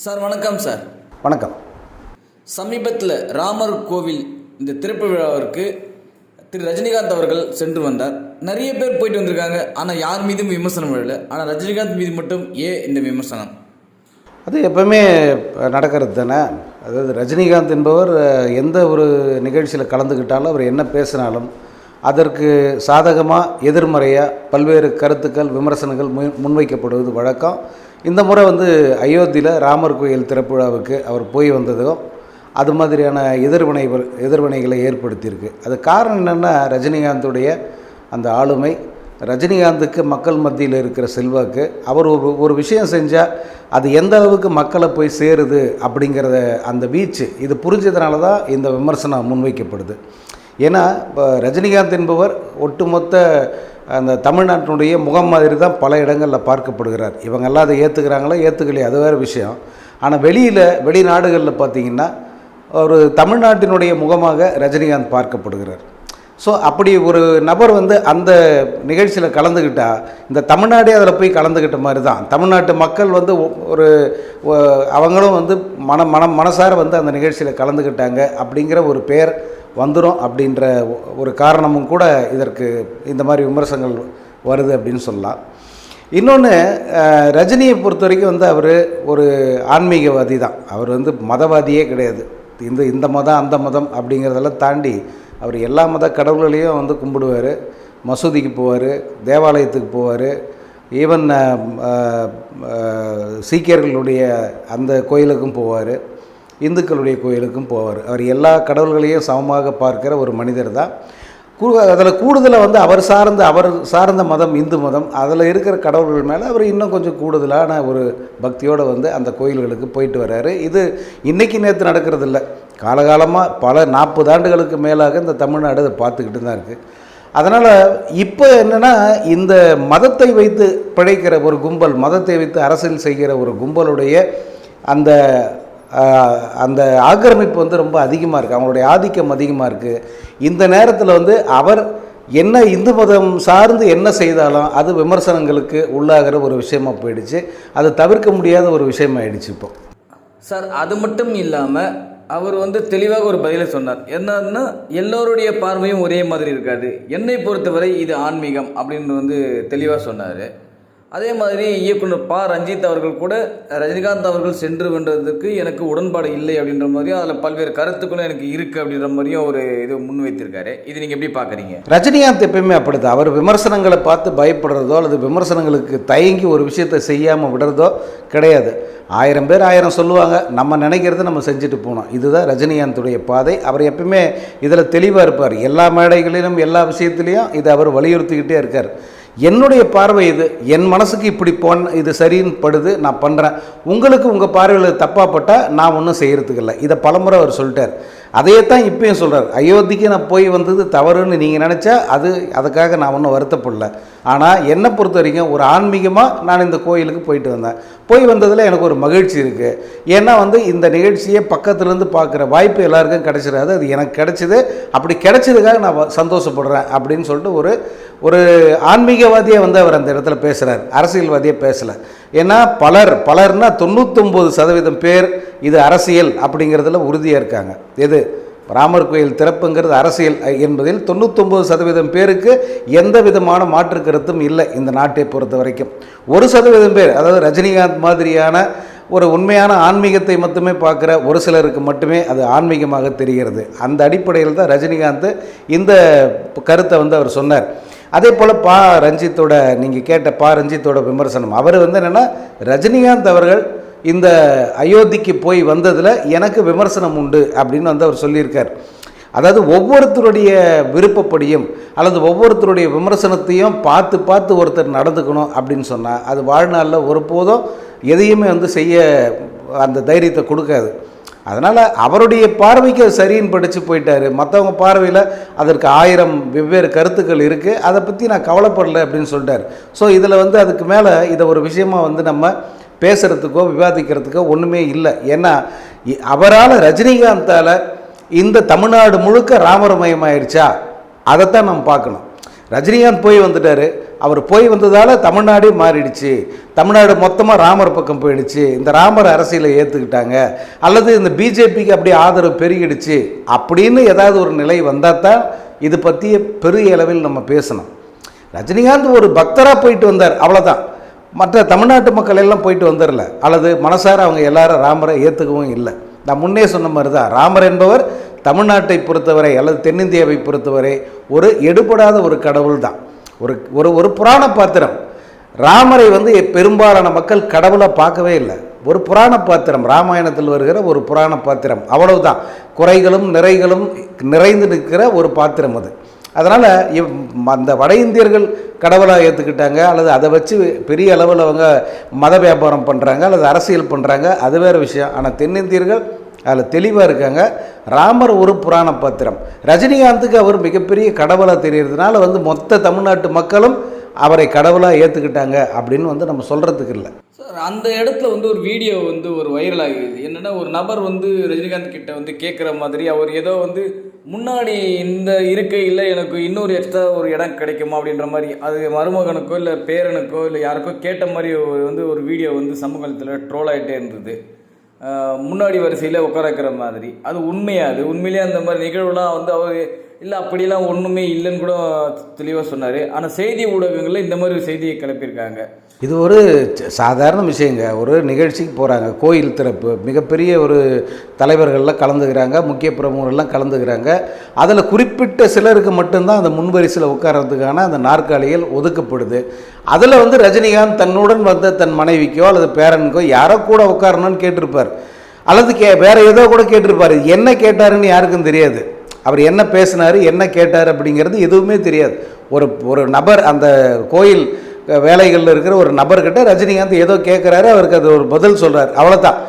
Sir வணக்கம் sir. வணக்கம். சமீபத்தில் ராமர் கோவில் இந்த திறப்பு விழாவிற்கு திரு ரஜினிகாந்த் அவர்கள் சென்று வந்தார். நிறைய பேர் போயிட்டு வந்திருக்காங்க. ஆனால் யார் மீதும் விமர்சனம் விழல. ஆனால் ரஜினிகாந்த் மீது மட்டும் ஏன் இந்த விமர்சனம்? அது எப்பவுமே நடக்கிறது தானே? அதாவது ரஜினிகாந்த் என்பவர் எந்த ஒரு நிகழ்ச்சியில் கலந்துக்கிட்டாலும் அவர் என்ன பேசினாலும் அதற்கு சாதகமாக எதிர்மறையாக பல்வேறு கருத்துக்கள் விமர்சனங்கள் முன் முன்வைக்கப்படுவது வழக்கம். இந்த முறை வந்து அயோத்தியில் ராமர் கோயில் திறப்புழாவுக்கு அவர் போய் வந்ததும் அது மாதிரியான எதிர்வினை எதிர்வினைகளை ஏற்படுத்தியிருக்கு. அது காரணம் என்னென்னா ரஜினிகாந்துடைய அந்த ஆளுமை ரஜினிகாந்துக்கு மக்கள் மத்தியில் இருக்கிற செல்வாக்கு அவர் ஒரு ஒரு விஷயம் செஞ்சால் அது எந்த அளவுக்கு மக்களை போய் சேருது அப்படிங்கிறத அந்த வீச்சு இது புரிஞ்சதுனால தான் இந்த விமர்சனம் முன்வைக்கப்படுது. ஏன்னா இப்போ ரஜினிகாந்த் என்பவர் ஒட்டுமொத்த அந்த தமிழ்நாட்டினுடைய முகம் மாதிரி தான் பல இடங்களில் பார்க்கப்படுகிறார். இவங்கெல்லாம் அதை ஏற்றுக்கிறாங்களோ ஏற்றுக்கலையே அது வேறு விஷயம். ஆனால் வெளியில் வெளிநாடுகளில் பார்த்தீங்கன்னா ஒரு தமிழ்நாட்டினுடைய முகமாக ரஜினிகாந்த் பார்க்கப்படுகிறார். ஸோ அப்படி ஒரு நபர் வந்து அந்த நிகழ்ச்சியில் கலந்துக்கிட்டால் இந்த தமிழ்நாடே அதில் போய் கலந்துக்கிட்ட மாதிரி தான் தமிழ்நாட்டு மக்கள் வந்து ஒரு அவங்களும் வந்து மன மனம் மனசார வந்து அந்த நிகழ்ச்சியில் கலந்துக்கிட்டாங்க அப்படிங்கிற ஒரு பெயர் வந்துடும் அப்படின்ற ஒ- ஒரு காரணமும் கூட இதற்கு இந்த மாதிரி விமர்சனங்கள் வருது அப்படின்னு சொல்லலாம். இன்னொன்று ரஜினியை பொறுத்த வரைக்கும் வந்து அவர் ஒரு ஆன்மீகவாதி தான். அவர் வந்து மதவாதியே கிடையாது. இந்த இந்த மதம் அந்த மதம் அப்படிங்கிறதெல்லாம் தாண்டி அவர் எல்லா மத கடவுள்களையும் வந்து கும்பிடுவார். மசூதிக்கு போவார் தேவாலயத்துக்கு போவார். ஈவன் சீக்கியர்களுடைய அந்த கோயிலுக்கும் போவார். இந்துக்களுடைய கோயிலுக்கும் போவார். அவர் எல்லா கடவுள்களையும் சமமாக பார்க்கிற ஒரு மனிதர் தான். அதில் கூடுதலாக வந்து அவர் சார்ந்த அவர் சார்ந்த மதம் இந்து மதம் அதில் இருக்கிற கடவுள்கள் மேலே அவர் இன்னும் கொஞ்சம் கூடுதலான ஒரு பக்தியோடு வந்து அந்த கோயில்களுக்கு போயிட்டு வர்றாரு. இது இன்றைக்கி நேற்று நடக்கிறது இல்லை காலகாலமாக பல நாற்பது ஆண்டுகளுக்கு மேலாக இந்த தமிழ்நாடு அதை பார்த்துக்கிட்டு தான் இருக்குது அதனால் இப்போ என்னென்னா இந்த மதத்தை வைத்து பிழைக்கிற ஒரு கும்பல் மதத்தை வைத்து அரசியல் செய்கிற ஒரு கும்பலுடைய அந்த அந்த ஆக்கிரமிப்பு வந்து ரொம்ப அதிகமாக இருக்குது அவங்களுடைய ஆதிக்கம் அதிகமாக இருக்குது இந்த நேரத்தில் வந்து அவர் என்ன இந்து மதம் சார்ந்து என்ன செய்தாலும் அது விமர்சனங்களுக்கு உள்ளாகிற ஒரு விஷயமாக போயிடுச்சு. அது தவிர்க்க முடியாத ஒரு விஷயமாயிடுச்சு இப்போ. சார் அது மட்டும் இல்லாமல் அவர் வந்து தெளிவாக ஒரு பதிலை சொன்னார். என்னன்னா எல்லோருடைய பார்வையும் ஒரே மாதிரி இருக்காது. என்னை பொறுத்தவரை இது ஆன்மீகம் அப்படின்னு வந்து தெளிவாக சொன்னார். அதே மாதிரி இயக்குனர் ப. ரஞ்சித் அவர்கள் கூட ரஜினிகாந்த் அவர்கள் சென்று வென்றதுக்கு எனக்கு உடன்பாடு இல்லை அப்படின்ற மாதிரியும் அதில் பல்வேறு கருத்துக்களும் எனக்கு இருக்குது அப்படின்ற மாதிரியும் ஒரு இது முன்வைத்திருக்காரு. இது நீங்கள் எப்படி பார்க்குறீங்க ரஜினிகாந்த் எப்பயுமே அப்படிதான் அவர் விமர்சனங்களை பார்த்து பயப்படுறதோ அல்லது விமர்சனங்களுக்கு தயங்கி ஒரு விஷயத்தை செய்யாமல் விடுறதோ கிடையாது. ஆயிரம் பேர் ஆயிரம் சொல்லுவாங்க. நம்ம நினைக்கிறத நம்ம செஞ்சுட்டு போனோம். இதுதான் ரஜினிகாந்துடைய பாதை. அவர் எப்பயுமே இதில் தெளிவாக இருப்பார். எல்லா மேடைகளிலும் எல்லா விஷயத்துலையும் இதை அவர் வலியுறுத்திக்கிட்டே இருக்கார். என்னுடைய பார்வை இது என் மனசுக்கு இப்படி போன் இது சரின்னு படுது நான் பண்ணுறேன் உங்களுக்கு உங்கள் பார்வையில் தப்பாப்பட்டால் நான் ஒன்றும் செய்கிறதுக்கு இல்லை. இதை பலமுறை அவர் சொல்லிட்டார். அதையே தான் இப்பயும் சொல்கிறார் அயோத்திக்கு நான் போய் வந்தது தவறுன்னு நீங்கள் நினச்சா அது அதுக்காக நான் ஒன்றும் வருத்தப்படல. ஆனால் என்னை பொறுத்த வரைக்கும் ஒரு ஆன்மீகமாக நான் இந்த கோயிலுக்கு போயிட்டு வந்தேன். போய் வந்ததில் எனக்கு ஒரு மகிழ்ச்சி இருக்குது ஏன்னா வந்து இந்த நிகழ்ச்சியை பக்கத்துலேருந்து பார்க்குற வாய்ப்பு எல்லாருக்கும் கிடச்சிடாது. அது எனக்கு கிடச்சிது. அப்படி கிடைச்சதுக்காக நான் சந்தோஷப்படுறேன் அப்படின்னு சொல்லிட்டு ஒரு ஒரு ஆன்மீகவாதியை வந்து அவர் அந்த இடத்துல பேசுகிறார் அரசியல்வாதியை பேசலை. ஏன்னா பலர் பலர்னால் தொண்ணூத்தொம்பது சதவீதம் பேர் இது அரசியல் அப்படிங்கிறதுல உறுதியாக இருக்காங்க. எது? ராமர் கோயில் திறப்புங்கிறது அரசியல் என்பதில் தொண்ணூத்தொம்பது சதவீதம் பேருக்கு எந்த விதமான மாற்று கருத்தும் இல்லை இந்த நாட்டை பொறுத்த வரைக்கும். ஒரு சதவீதம் பேர் அதாவது ரஜினிகாந்த் மாதிரியான ஒரு உண்மையான ஆன்மீகத்தை மட்டுமே பார்க்குற ஒரு சிலருக்கு மட்டுமே அது ஆன்மீகமாக தெரிகிறது. அந்த அடிப்படையில் தான் ரஜினிகாந்த் இந்த கருத்தை வந்து அவர் சொன்னார். அதே போல் பா ரஞ்சித்தோட நீங்கள் கேட்ட பா ரஞ்சித்தோட விமர்சனம். அவர் வந்து என்னென்னா ரஜினிகாந்த் அவர்கள் இந்த அயோத்திக்கு போய் வந்ததில் எனக்கு விமர்சனம் உண்டு அப்படின்னு வந்து அவர் சொல்லியிருக்கார். அதாவது ஒவ்வொருத்தருடைய விருப்பப்படியும் அல்லது ஒவ்வொருத்தருடைய விமர்சனத்தையும் பார்த்து பார்த்து ஒருத்தர் நடந்துக்கணும் அப்படின்னு சொன்னால் அது வாழ்நாளில் ஒருபோதும் எதையுமே வந்து செய்ய அந்த தைரியத்தை கொடுக்காது. அதனால் அவருடைய பார்வைக்கு அது சரின்னு படித்து போயிட்டார். மற்றவங்க பார்வையில் அதற்கு ஆயிரம் வெவ்வேறு கருத்துக்கள் இருக்குது அதை பற்றி நான் கவலைப்படலை அப்படின்னு சொல்லிட்டார். ஸோ இதில் வந்து அதுக்கு மேலே இதை ஒரு விஷயமா வந்து நம்ம பேசுகிறதுக்கோ விவாதிக்கிறதுக்கோ ஒன்றுமே இல்லை. ஏன்னா அவரால் ரஜினிகாந்தால் இந்த தமிழ்நாடு முழுக்க ராமரமயமாயிருச்சா? அதைத்தான் நம்ம பார்க்கணும். ரஜினிகாந்த் போய் வந்துட்டார். அவர் போய் வந்ததால் தமிழ்நாடே மாறிடுச்சு. தமிழ்நாடு மொத்தமாக ராமர் பக்கம் போயிடுச்சு. இந்த ராமர் அரசியலை ஏற்றுக்கிட்டாங்க அல்லது இந்த பிஜேபிக்கு அப்படியே ஆதரவு பெருகிடுச்சு. அப்படின்னு ஏதாவது ஒரு நிலை வந்தால் தான் இது பற்றிய பெரிய அளவில் நம்ம பேசணும். ரஜினிகாந்த் ஒரு பக்தராக போயிட்டு வந்தார். அவ்வளோதான் மற்ற தமிழ்நாட்டு மக்கள் எல்லாம் போயிட்டு வந்துடல. அல்லது மனசார அவங்க எல்லாரும் ராமரை ஏற்றுக்கவும் இல்லை. நான் முன்னே சொன்ன மாதிரி தான் ராமர் என்பவர் தமிழ்நாட்டை பொறுத்தவரை அல்லது தென்னிந்தியாவை பொறுத்தவரை ஒரு எடுபடாத ஒரு கடவுள் தான் ஒரு ஒரு ஒரு புராண பாத்திரம். ராமரை வந்து பெரும்பாலான மக்கள் கடவுளாக பார்க்கவே இல்லை. ஒரு புராண பாத்திரம் ராமாயணத்தில் வருகிற ஒரு புராண பாத்திரம். அவ்வளவுதான். குறைகளும் நிறைகளும் நிறைந்து நிற்கிற ஒரு பாத்திரம் அது. அதனால் இவ் அந்த வட இந்தியர்கள் கடவுளாக ஏற்றுக்கிட்டாங்க அல்லது அதை வச்சு பெரிய அளவில் அவங்க மத வியாபாரம் பண்ணுறாங்க அல்லது அரசியல் பண்ணுறாங்க அது வேறு விஷயம். ஆனால் தென்னிந்தியர்கள் அதில் தெளிவாக இருக்காங்க. ராமர் ஒரு புராண பாத்திரம். ரஜினிகாந்துக்கு அவர் மிகப்பெரிய கடவுளாக தெரியறதுனால வந்து மொத்த தமிழ்நாட்டு மக்களும் அவரை கடவுளாக ஏற்றுக்கிட்டாங்க அப்படின்னு வந்து நம்ம சொல்கிறதுக்கு இல்லை. சார் அந்த இடத்துல வந்து ஒரு வீடியோ வந்து ஒரு வைரல் ஆகிடுது என்னென்னா ஒரு நபர் வந்து ரஜினிகாந்த் கிட்ட வந்து கேட்குற மாதிரி அவர் ஏதோ வந்து முன்னாடி இந்த இருக்கையில் எனக்கு இன்னொரு எக்ஸ்ட்ரா ஒரு இடம் கிடைக்குமா? அப்படின்ற மாதிரி அது மருமகனுக்கோ இல்லை பேரனுக்கோ இல்லை யாருக்கோ கேட்ட மாதிரி ஒரு வந்து ஒரு வீடியோ வந்து சமூகத்தில் ட்ரோல் ஆகிட்டே இருந்தது. முன்னாடி வரிசையில் உட்கார வைக்கிற மாதிரி. அது உண்மையாது உண்மையிலேயே அந்த மாதிரி நிகழ்வுலாம் வந்து அவர் இல்லை அப்படிலாம் ஒன்றுமே இல்லைன்னு கூட தெளிவாக சொன்னார். ஆனால் செய்தி ஊடகங்களில் இந்த மாதிரி செய்தியை கிளப்பியிருக்காங்க. இது ஒரு ச- சாதாரண விஷயங்க. ஒரு நிகழ்ச்சிக்கு போகிறாங்க கோயில் திறப்பு. மிகப்பெரிய ஒரு தலைவர்கள்லாம் கலந்துக்கிறாங்க. முக்கிய பிரமுகர்கள்லாம் கலந்துக்கிறாங்க. அதில் குறிப்பிட்ட சிலருக்கு மட்டும்தான் அந்த முன்வரிசையில் உட்கார்றதுக்கான அந்த நாற்காலிகள் ஒதுக்கப்படுது. அதில் வந்து ரஜினிகாந்த் தன்னுடன் வந்த தன் மனைவிக்கோ அல்லது பேரனுக்கோ யாரோ கூட உட்காரணும்னு கேட்டிருப்பார். அல்லது கே வேறு ஏதோ கூட கேட்டிருப்பார். என்ன கேட்டாருன்னு யாருக்கும் தெரியாது. அவர் என்ன பேசினார் என்ன கேட்டார் அப்படிங்கிறது எதுவுமே தெரியாது. ஒரு ஒரு நபர் அந்த கோயில் வேலைகளில் இருக்கிற ஒரு நபர்கிட்ட ரஜினிகாந்த் ஏதோ கேட்குறாரு அவருக்கு அது ஒரு பதில் சொல்கிறார் அவ்வளோதான்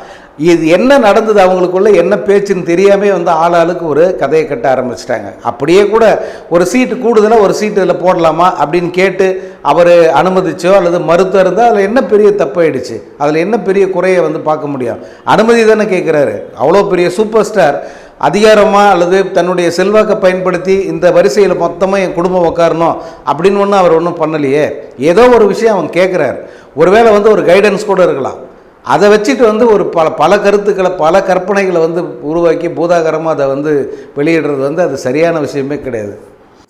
இது என்ன நடந்தது அவங்களுக்குள்ள என்ன பேச்சுன்னு தெரியாமே வந்து ஆளாளுக்கு ஒரு கதையை கட்ட ஆரம்பிச்சிட்டாங்க. அப்படியே கூட ஒரு சீட்டு கூடுதலாக ஒரு சீட்டு இதில் போடலாமா அப்படின்னு கேட்டு அவர் அனுமதிச்சோ அல்லது மறுத்தோ இருந்தால் அதில் என்ன பெரிய தப்பாயிடுச்சு? அதில் என்ன பெரிய குறையை வந்து பார்க்க முடியும்? அனுமதி தானே கேட்குறாரு அவ்வளோ பெரிய சூப்பர் ஸ்டார். அதிகாரமாக அல்லது தன்னுடைய செல்வாக்கை பயன்படுத்தி இந்த வரிசையில் மொத்தமாக என் குடும்பம் உட்காரணும் அப்படின்னு ஒன்றும் அவர் ஒன்றும் பண்ணலையே. ஏதோ ஒரு விஷயம் அவன் கேட்குறாரு ஒருவேளை வந்து ஒரு கைடன்ஸ் கூட இருக்கலாம். அதை வச்சுட்டு வந்து ஒரு பல பல கருத்துக்களை பல கற்பனைகளை வந்து உருவாக்கி பூதாகரமாக அதை வந்து வெளியிடுறது வந்து அது சரியான விஷயமே கிடையாது.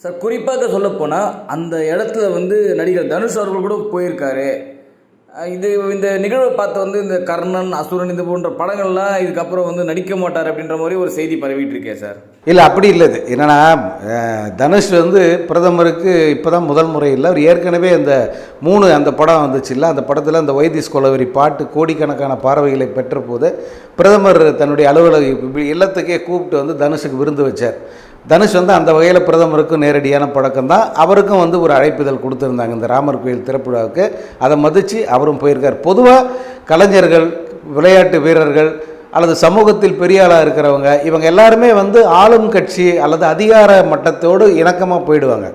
சார் குறிப்பாக சொல்லப்போனால் அந்த இடத்துல வந்து நடிகர் தனுஷ் அவர்கள் கூட போயிருக்காரு. இது இந்த நிகழ்வை பார்த்து வந்து இந்த கர்ணன் அசுரன் இது போன்ற படங்கள்லாம் இதுக்கப்புறம் வந்து நடிக்க மாட்டார் அப்படின்ற மாதிரி ஒரு செய்தி பரவிட்டு இருக்கே சார். இல்லை அப்படி இல்லை இது. என்னன்னா தனுஷ் வந்து பிரதமருக்கு இப்போ தான் முதல் முறை இல்லை. அவர் ஏற்கனவே அந்த மூணு அந்த படம் வந்துச்சு இல்லை. அந்த படத்தில் அந்த வைத்திஸ் கொலவரி பாட்டு கோடிக்கணக்கான பார்வைகளை பெற்ற போது பிரதமர் தன்னுடைய அலுவலக இல்லத்துக்கே கூப்பிட்டு வந்து தனுஷுக்கு விருந்து வச்சார். தனுஷ் வந்து அந்த வகையில் பிரதமருக்கும் நேரடியான பழக்கம் தான் அவருக்கும் வந்து ஒரு அழைப்புதல் கொடுத்துருந்தாங்க இந்த ராமர் கோயில் திறப்புழாவுக்கு அதை மதித்து அவரும் போயிருக்கார். பொதுவாக கலைஞர்கள் விளையாட்டு வீரர்கள் அல்லது சமூகத்தில் பெரிய ஆளாக இருக்கிறவங்க இவங்க எல்லாருமே வந்து ஆளும் கட்சி அல்லது அதிகார மட்டத்தோடு இணக்கமாக போயிடுவாங்க.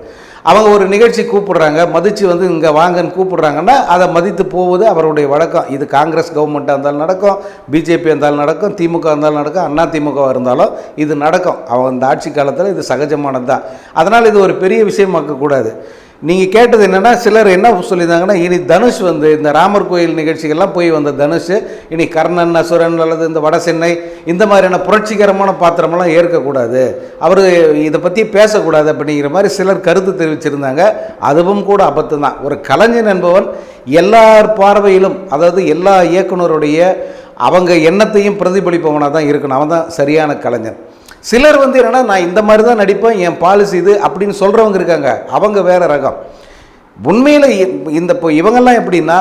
அவங்க ஒரு நிகழ்ச்சி கூப்பிடுறாங்க மதித்து வந்து இங்கே வாங்கன்னு கூப்பிடுறாங்கன்னா அதை மதித்து போவது அவருடைய வழக்கம். இது காங்கிரஸ் கவர்மெண்ட்டாக இருந்தாலும் நடக்கும் பிஜேபி இருந்தாலும் நடக்கும் திமுக இருந்தாலும் நடக்கும் அண்ணா திமுகவாக இருந்தாலும் இது நடக்கும். அவங்க அந்த ஆட்சி காலத்தில் இது சகஜமானது தான் அதனால் இது ஒரு பெரிய விஷயமாக்கக்கூடாது நீங்கள் கேட்டது என்னென்னா சிலர் என்ன சொல்லியிருந்தாங்கன்னா இனி தனுஷ் வந்து இந்த ராமர் கோயில் நிகழ்ச்சிகள்லாம் போய் வந்த தனுஷ் இனி கர்ணன் அசுரன் அல்லது இந்த வட சென்னை இந்த மாதிரியான புரட்சிகரமான பாத்திரமெல்லாம் ஏற்கக்கூடாது. அவர் இதை பற்றி பேசக்கூடாது அப்படிங்கிற மாதிரி சிலர் கருத்து தெரிவிச்சிருந்தாங்க. அதுவும் கூட அபத்தம் தான். ஒரு கலைஞன் என்பவன் எல்லார் பார்வையிலும் அதாவது எல்லா இயக்குனருடைய அவங்க எண்ணத்தையும் பிரதிபலிப்பவனாக தான் இருக்கணும். அவன் தான் சரியான கலைஞன். சிலர் வந்து என்னன்னா நான் இந்த மாதிரி தான் நடிப்பேன் என் பாலிசி இது அப்படின்னு சொல்கிறவங்க இருக்காங்க. அவங்க வேறு ரகம். உண்மையில் இந்த இப்போ இவங்கெல்லாம் எப்படின்னா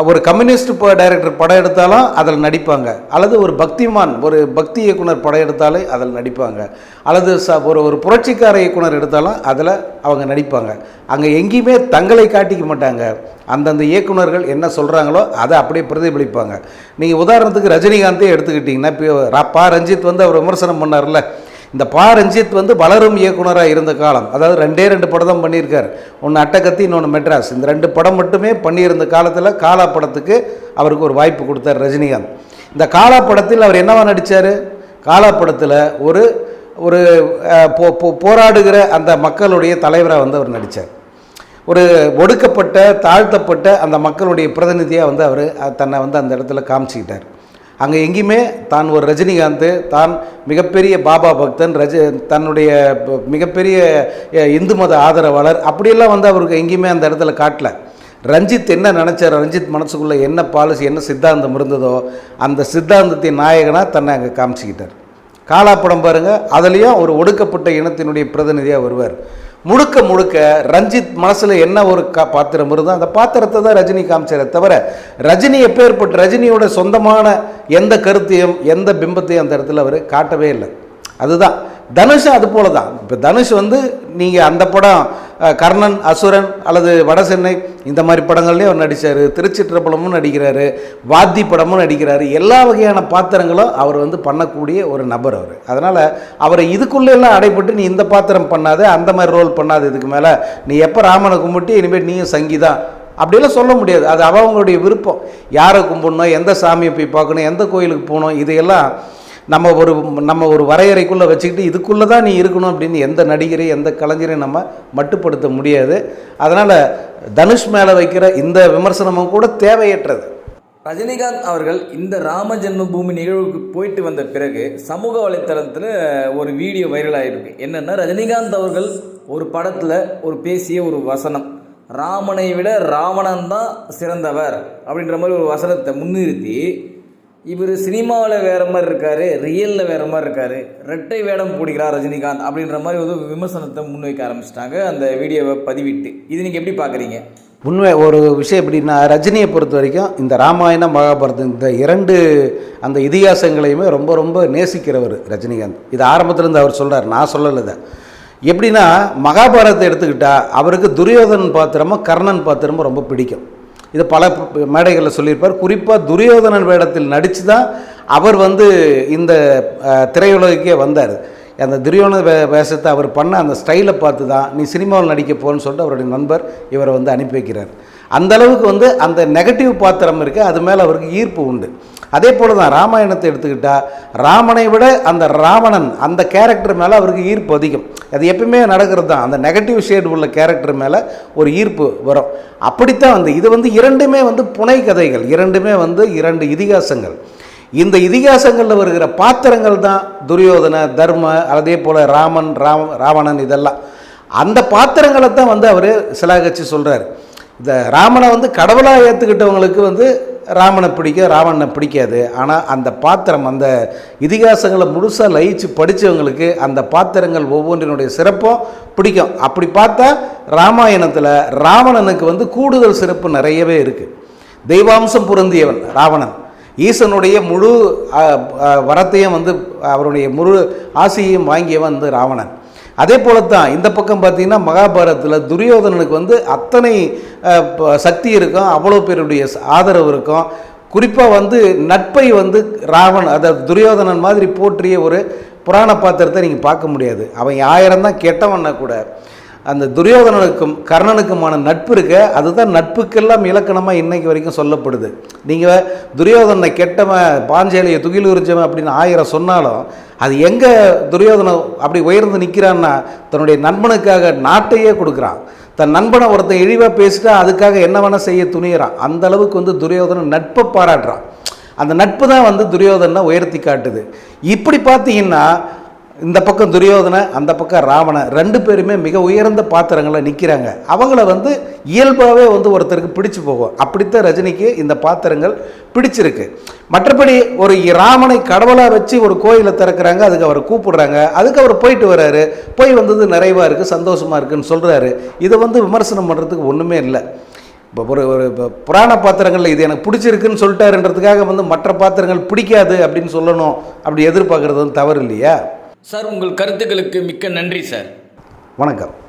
ஒரு கம்யூனிஸ்ட் ப டைரக்டர் படம் எடுத்தாலும் அதில் நடிப்பாங்க. அல்லது ஒரு பக்திமான் ஒரு பக்தி இயக்குனர் படம் எடுத்தாலே அதில் நடிப்பாங்க. அல்லது ச ஒரு ஒரு புரட்சிக்கார இயக்குனர் எடுத்தாலும் அதில் அவங்க நடிப்பாங்க. அங்கே எங்கேயுமே தங்களை காட்டிக்க மாட்டாங்க. அந்தந்த இயக்குனர்கள் என்ன சொல்கிறாங்களோ அதை அப்படியே பிரதிபலிப்பாங்க. நீங்கள் உதாரணத்துக்கு ரஜினிகாந்தே எடுத்துக்கிட்டிங்கன்னா இப்போ ரா- பா ரஞ்சித் வந்து அவர் விமர்சனம் பண்ணார்ல. இந்த பா ரஞ்சித் வந்து வளரும் இயக்குனராக இருந்த காலம். அதாவது ரெண்டே ரெண்டு படம் தான் பண்ணியிருக்கார். ஒன்று அட்டகத்தி இன்னொன்று மெட்ராஸ். இந்த ரெண்டு படம் மட்டுமே பண்ணியிருந்த காலத்தில் காலா படத்துக்கு அவருக்கு ஒரு வாய்ப்பு கொடுத்தார் ரஜினிகாந்த். இந்த காலா படத்தில் அவர் என்னவா நடித்தார் காலா படத்தில் ஒரு ஒரு போ போ- போராடுகிற அந்த மக்களுடைய தலைவராக வந்து அவர் நடித்தார் ஒரு ஒடுக்கப்பட்ட தாழ்த்தப்பட்ட அந்த மக்களுடைய பிரதிநிதியாக வந்து அவர் தன்னை வந்து அந்த இடத்துல காமிச்சிக்கிட்டார். அங்கே எங்கேயுமே தான் ஒரு ரஜினிகாந்த் தான் மிகப்பெரிய பாபா பக்தன் ரஜ தன்னுடைய மிகப்பெரிய இந்து மத ஆதரவாளர். அப்படியெல்லாம் வந்து அவருக்கு எங்கேயுமே அந்த இடத்துல காட்டல. ரஞ்சித் என்ன நினச்சார்? ரஞ்சித் மனசுக்குள்ளே என்ன பாலிசி என்ன சித்தாந்தம் இருந்ததோ அந்த சித்தாந்தத்தின் நாயகனாக தன்னை அங்கே காமிச்சிக்கிட்டார். காலா படம் பாருங்கள் அதுலேயும் ஒரு ஒடுக்கப்பட்ட இனத்தினுடைய பிரதிநிதியாக வருவார். முழுக்க முழுக்க ரஞ்சித் மனசில் என்ன ஒரு கா பாத்திரம் இருந்தோ அந்த பாத்திரத்தை தான் ரஜினி காமிச்சாரே தவிர ரஜினி எப்பேற்பட்டு ரஜினியோட சொந்தமான எந்த கருத்தையும் எந்த பிம்பத்தையும் அந்த இடத்துல அவர் காட்டவே இல்லை. அதுதான். தனுஷ் அது போல தான் இப்போ தனுஷ் வந்து நீங்கள் அந்த படம் கர்ணன் அசுரன் அல்லது வடசென்னை இந்த மாதிரி படங்கள்லேயும் அவர் நடித்தார் திருச்சிற்றப்பலமும் நடிக்கிறாரு. வாத்தி படமும் நடிக்கிறார். எல்லா வகையான பாத்திரங்களும் அவர் வந்து பண்ணக்கூடிய ஒரு நபர் அவர். அதனால் அவரை இதுக்குள்ளெல்லாம் அடைப்பட்டு நீ இந்த பாத்திரம் பண்ணாத அந்த மாதிரி ரோல் பண்ணாத இதுக்கு மேலே நீ எப்போ ராமனை கும்பிட்டு இனிமேல் நீயும் சங்கீதா அப்படிலாம் சொல்ல முடியாது. அது அவங்களுடைய விருப்பம். யாரை கும்பிடணும் எந்த சாமியை போய் பார்க்கணும் எந்த கோயிலுக்கு போகணும் இதையெல்லாம் நம்ம ஒரு நம்ம ஒரு வரையறைக்குள்ளே வச்சுக்கிட்டு இதுக்குள்ளே தான் நீ இருக்கணும் அப்படின்னு எந்த நடிகரை எந்த கலைஞரையும் நம்ம மட்டுப்படுத்த முடியாது. அதனால் தனுஷ் மேலே வைக்கிற இந்த விமர்சனமும் கூட தேவையற்றது. ரஜினிகாந்த் அவர்கள் இந்த ராம ஜென்மபூமி நிகழ்வுக்கு போயிட்டு வந்த பிறகு சமூக வலைத்தளத்தில் ஒரு வீடியோ வைரல் ஆகிருக்கு என்னென்னா ரஜினிகாந்த் அவர்கள் ஒரு படத்தில் ஒரு பேசிய ஒரு வசனம் ராமனை விட ராவணன் தான் சிறந்தவர் அப்படின்ற மாதிரி ஒரு வசனத்தை முன்னிறுத்தி இவர் சினிமாவில் வேறு மாதிரி இருக்கார் ரியலில் வேறு மாதிரி இருக்கார். ரெட்டை வேடம் பிடிக்கிறார் ரஜினிகாந்த் அப்படின்ற மாதிரி ஒரு விமர்சனத்தை முன்வைக்க ஆரம்பிச்சிட்டாங்க. அந்த வீடியோவை பதிவிட்டு. இது நீங்கள் எப்படி பார்க்குறீங்க உண்மை ஒரு விஷயம் எப்படின்னா ரஜினியை பொறுத்த வரைக்கும் இந்த ராமாயணம் மகாபாரதம் இந்த இரண்டு அந்த இதிகாசங்களையுமே ரொம்ப ரொம்ப நேசிக்கிறவர் ரஜினிகாந்த். இது ஆரம்பத்துலேருந்து அவர் சொல்கிறார் நான் சொல்லலை எப்படின்னா மகாபாரதத்தை எடுத்துக்கிட்டால் அவருக்கு துரியோதனன் பாத்திரமும் கர்ணன் பாத்திரமும் ரொம்ப பிடிக்கும். இது பல மேடைகளில் சொல்லியிருப்பார். குறிப்பாக துரியோதனன் வேடத்தில் நடித்து தான் அவர் வந்து இந்த அஹ், வந்தார். அந்த துரியோதன வே வேஷத்தை அவர் பண்ண அந்த ஸ்டைலை பார்த்து தான் நீ சினிமாவில் நடிக்க போன்னு சொல்லிட்டு அவருடைய நண்பர் இவரை வந்து அனுப்பி வைக்கிறார். அந்தளவுக்கு வந்து அந்த நெகட்டிவ் பாத்திரம் இருக்குது அது மேலே அவருக்கு ஈர்ப்பு உண்டு. அதே போல தான் ராமாயணத்தை எடுத்துக்கிட்டால் ராமனை விட அந்த ராவணன் அந்த கேரக்டர் மேலே அவருக்கு ஈர்ப்பு அதிகம். அது எப்பயுமே நடக்கிறது தான் அந்த நெகட்டிவ் ஷேட் உள்ள கேரக்டர் மேலே ஒரு ஈர்ப்பு வரும். அப்படித்தான் வந்து இது வந்து இரண்டுமே வந்து புனை கதைகள். இரண்டுமே வந்து இரண்டு இதிகாசங்கள். இந்த இதிகாசங்களில் வருகிற பாத்திரங்கள் தான் துரியோதன தர்ம அதே போல் ராமன் ராம ராவணன் இதெல்லாம். அந்த பாத்திரங்களை தான் வந்து அவர் சிலாகச்சி சொல்கிறார் இந்த ராமனை வந்து கடவுளாக ஏற்றுக்கிட்டவங்களுக்கு வந்து ராமனை பிடிக்கும் ராவணனை பிடிக்காது. ஆனால் அந்த பாத்திரம் அந்த இதிகாசங்களை முழுசாக லயிச்சு படித்தவங்களுக்கு அந்த பாத்திரங்கள் ஒவ்வொன்றினுடைய சிறப்பும் பிடிக்கும். அப்படி பார்த்தா ராமாயணத்தில் ராவணனுக்கு வந்து கூடுதல் சிறப்பு நிறையவே இருக்குது தெய்வாம்சம் பொருந்தியவன் ராவணன். ஈசனுடைய முழு வரத்தையும் வந்து அவருடைய முழு ஆசையையும் வாங்கியவன் வந்து ராவணன். அதே போலத்தான் இந்த பக்கம் பார்த்தீங்கன்னா மகாபாரதத்தில் துரியோதனனுக்கு வந்து அத்தனை ப- சக்தி இருக்கும் அவ்வளோ பேருடைய ஆதரவு இருக்கும். குறிப்பாக வந்து நட்பை வந்து ராவன் அதை துரியோதனன் மாதிரி போற்றிய ஒரு புராண பாத்திரத்தை நீங்கள் பார்க்க முடியாது. அவன் ஆயிரம் தான் கெட்டவன்னா கூட. அந்த துரியோதனனுக்கும் கர்ணனுக்குமான நட்பு இருக்க. அதுதான் நட்புக்கெல்லாம் இலக்கணமாக இன்னைக்கு வரைக்கும் சொல்லப்படுது. நீங்கள் துரியோதனனை கெட்டவன் பாஞ்சேலியை துகில் உரிச்சவன் அப்படின்னு ஆயிரம் சொன்னாலும் அது எங்கே துரியோதனை அப்படி உயர்ந்து நிற்கிறான்னா தன்னுடைய நண்பனுக்காக நாட்டையே கொடுக்குறான். தன் நண்பனை ஒருத்தன் இழிவாக பேசிட்டா அதுக்காக என்ன வேணால் செய்ய துணியிறான். அந்த அளவுக்கு வந்து துரியோதனன் நட்பை பாராட்டுறான். அந்த நட்பு தான் வந்து துரியோதனை உயர்த்தி காட்டுது. இப்படி பார்த்தீங்கன்னா இந்த பக்கம் துரியோதனை அந்த பக்கம் ராவணன் ரெண்டு பேருமே மிக உயர்ந்த பாத்திரங்களில் நிற்கிறாங்க அவங்கள வந்து இயல்பாகவே வந்து ஒருத்தருக்கு பிடிச்சு போகும். அப்படித்தான் ரஜினிக்கு இந்த பாத்திரங்கள் பிடிச்சிருக்கு. மற்றபடி ஒரு ராமனை கடவுளாக வச்சு ஒரு கோயிலை திறக்கிறாங்க அதுக்கு அவரை கூப்பிடுறாங்க. அதுக்கு அவர் போயிட்டு வர்றாரு போய் வந்தது நிறைவாக இருக்குது சந்தோஷமாக இருக்குன்னு சொல்கிறாரு இதை வந்து விமர்சனம் பண்ணுறதுக்கு ஒன்றுமே இல்லை. இப்போ ஒரு ஒரு புராண பாத்திரங்களில் இது எனக்கு பிடிச்சிருக்குன்னு சொல்லிட்டாருன்றதுக்காக வந்து மற்ற பாத்திரங்கள் பிடிக்காது அப்படின்னு சொல்லணும். அப்படி எதிர்பார்க்குறது வந்து தவறு இல்லையா? சார் உங்கள் கருத்துக்களுக்கு மிக்க நன்றி சார். வணக்கம்.